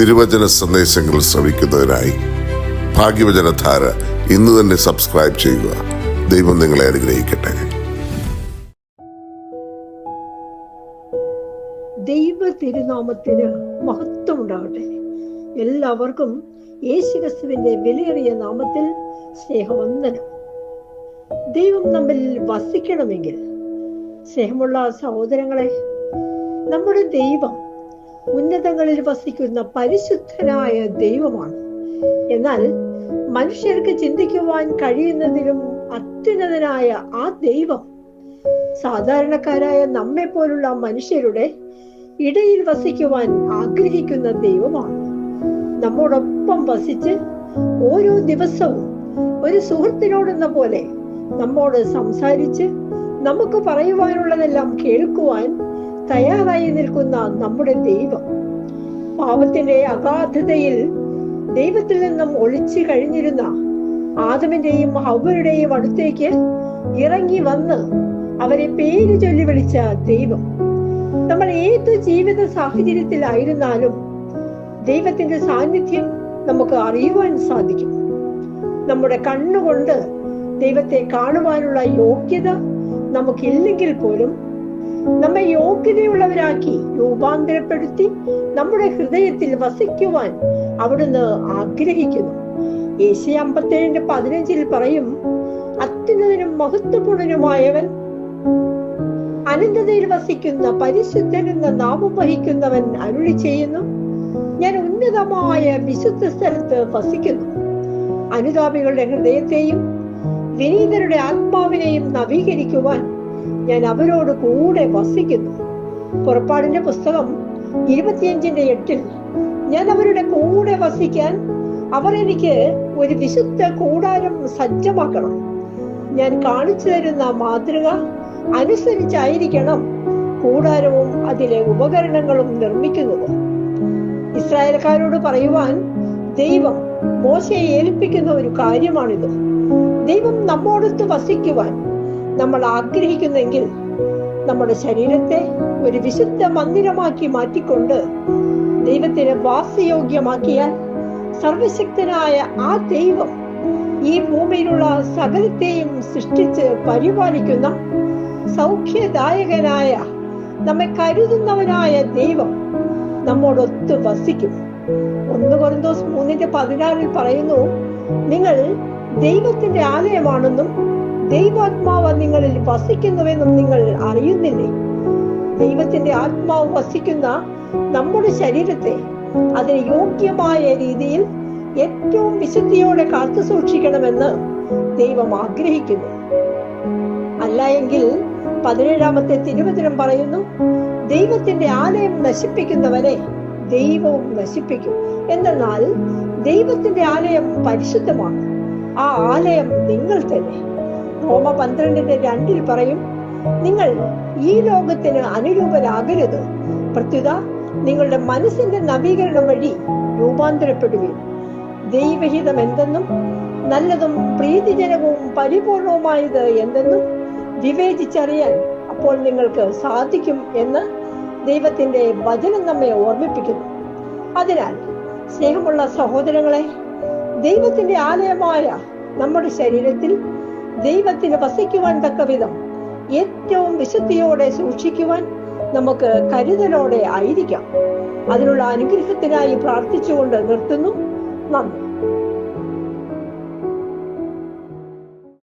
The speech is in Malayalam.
തിരുവചന സന്ദേശങ്ങൾ ശ്രവിക്കുന്നതിനായി ഭാഗ്യവചനധാര ഇന്ന് തന്നെ സബ്സ്ക്രൈബ് ചെയ്യുക. ദൈവം നിങ്ങളെ അനുഗ്രഹിക്കട്ടെ. ദൈവ തിരുനാമത്തിന് മഹത്വം ഉണ്ടാകട്ടെ എല്ലാവർക്കും യേശുക്രിസ്തുവിന്റെ വിലയേറിയ നാമത്തിൽ സ്നേഹവന്ദനം. ദൈവം നമ്മിൽ വസിക്കണമെങ്കിൽ സ്നേഹമുള്ള സഹോദരങ്ങളെ നമ്മുടെ ദൈവം ഉന്നതങ്ങളിൽ വസിക്കുന്ന പരിശുദ്ധനായ ദൈവമാണ്. എന്നാൽ മനുഷ്യർക്ക് ചിന്തിക്കുവാൻ കഴിയുന്നതിലും അത്യുന്നതനായ ആ ദൈവം സാധാരണക്കാരായ നമ്മെ പോലുള്ള മനുഷ്യരുടെ ഇടയിൽ വസിക്കുവാൻ ആഗ്രഹിക്കുന്ന ദൈവമാണ്. നമ്മോടൊപ്പം വസിച്ച് ഓരോ ദിവസവും ഒരു സുഹൃത്തിനോടെന്ന പോലെ നമ്മോട് സംസാരിച്ച് നമുക്ക് പറയുവാനുള്ളതെല്ലാം കേൾക്കുവാൻ തയ്യാറായി നിൽക്കുന്ന നമ്മുടെ ദൈവം. പാപത്തിന്റെ അഗാധതയിൽ ദൈവത്തിൽ നിന്നും ഒളിച്ചു കഴിഞ്ഞിരുന്ന ആദമിന്റെയും ഹൗവരുടെയും അടുത്തേക്ക് ഇറങ്ങി വന്ന് അവരെ പേര് ചൊല്ലി വിളിച്ച ദൈവം. നമ്മൾ ഏത് ജീവിത സാഹചര്യത്തിലായിരുന്നാലും ദൈവത്തിന്റെ സാന്നിധ്യം നമുക്ക് അറിയുവാൻ സാധിക്കും. നമ്മുടെ കണ്ണുകൊണ്ട് ദൈവത്തെ കാണുവാനുള്ള യോഗ്യത നമുക്കില്ലെങ്കിൽ പോലും നമ്മെ യോഗ്യതയുള്ളവരാക്കി രൂപാന്തരപ്പെടുത്തി നമ്മുടെ ഹൃദയത്തിൽ വസിക്കുവാൻ അവിടുന്ന് ആഗ്രഹിക്കുന്നു. ഏശി അമ്പത്തേഴിന്റെ പതിനഞ്ചിൽ പറയും അത്യുന്നതനും മഹത്വപൂർണനുമായവൻ അനന്തതയിൽ വസിക്കുന്ന പരിശുദ്ധൻ എന്ന നാമം വഹിക്കുന്നവൻ അരുളി ചെയ്യുന്നു. ഞാൻ ഉന്നതമായ വിശുദ്ധ സ്ഥലത്ത് വസിക്കുന്നു. അനുതാപികളുടെ ഹൃദയത്തെയും വിനീതരുടെ ആത്മാവിനെയും നവീകരിക്കുവാൻ ഞാൻ അവരോട് കൂടെ വസിക്കുന്നു. പുറപ്പാടിന്റെ പുസ്തകം ഇരുപത്തിയഞ്ചിന്റെ എട്ടിൽ ഞാൻ അവരുടെ കൂടെ വസിക്കാൻ അവർ എനിക്ക് ഒരു വിശുദ്ധ കൂടാരം സജ്ജമാക്കണം. ഞാൻ കാണിച്ചു തരുന്ന മാതൃക അനുസരിച്ചായിരിക്കണം കൂടാരവും അതിലെ ഉപകരണങ്ങളും നിർമ്മിക്കുന്നത്. ഇസ്രായേൽക്കാരോട് പറയുവാൻ ദൈവം മോശയെ ഏൽപ്പിക്കുന്ന ഒരു കാര്യമാണിത്. ദൈവം നമ്മോടൊത്ത് വസിക്കുവാൻ നമ്മൾ ആഗ്രഹിക്കുന്നെങ്കിൽ നമ്മുടെ ശരീരത്തെ ഒരു വിശുദ്ധ മന്ദിരമാക്കി മാറ്റിക്കൊണ്ട് ദൈവത്തിന് വാസയോഗ്യമാക്കിയാൽ സർവശക്തനായ ആ ദൈവം ഈ ഭൂമിയിലുള്ള സകലത്തെയും സൃഷ്ടിച്ച് പരിപാലിക്കുന്ന സൗഖ്യദായകനായ നമ്മെ കരുതുന്നവനായ ദൈവം നമ്മോടൊത്ത് വസിക്കും. ഒന്ന് കൊറന്തോസ് മൂന്നിന്റെ പതിനാറിൽ പറയുന്നു നിങ്ങൾ ദൈവത്തിന്റെ ആലയമാണെന്നും ദൈവാത്മാവ് നിങ്ങളിൽ വസിക്കുന്നുവെന്നും നിങ്ങൾ അറിയുന്നില്ലേ? ദൈവത്തിന്റെ ആത്മാവ് വസിക്കുന്ന നമ്മുടെ ശരീരത്തെ അതിന് യോഗ്യമായ രീതിയിൽ ഏറ്റവും വിശുദ്ധിയോടെ കാത്തു സൂക്ഷിക്കണമെന്ന് ദൈവം ആഗ്രഹിക്കുന്നു. അല്ല എങ്കിൽ പതിനേഴാമത്തെ തിരുവചനം പറയുന്നു ദൈവത്തിന്റെ ആലയം നശിപ്പിക്കുന്നവനെ ദൈവവും നശിപ്പിക്കും. എന്തെന്നാൽ ദൈവത്തിന്റെ ആലയം പരിശുദ്ധമാണ്. ആ ആലയം നിങ്ങൾ തന്നെ റോമ പന്ത്രണ്ടിന്റെ രണ്ടിൽ പറയും നിങ്ങൾ ഈ ലോകത്തിന് അനുരൂപരാകരുത്. പ്രത്യുത നിങ്ങളുടെ മനസ്സിന്റെ നവീകരണം വഴി രൂപാന്തരപ്പെടുകയും ദൈവഹിതം എന്തെന്നും നല്ലതും പ്രീതിജനകവും പരിപൂർണവുമായത് എന്തെന്നും വിവേചിച്ചറിയാൻ അപ്പോൾ നിങ്ങൾക്ക് സാധിക്കും എന്ന് ദൈവത്തിന്റെ വചനം നമ്മെ ഓർമ്മിപ്പിക്കുന്നു. അതിനാൽ സ്നേഹമുള്ള സഹോദരങ്ങളെ ദൈവത്തിന്റെ ആലയമായ നമ്മുടെ ശരീരത്തിൽ ദൈവത്തിന് വസിക്കുവാൻ തക്ക വിധം. ഏറ്റവും വിശുദ്ധിയോടെ സൂക്ഷിക്കുവാൻ നമുക്ക് കരുതലോടെ ആയിരിക്കാം. അതിനുള്ള അനുഗ്രഹത്തിനായി പ്രാർത്ഥിച്ചുകൊണ്ട് നിർത്തുന്നു. നന്ദി.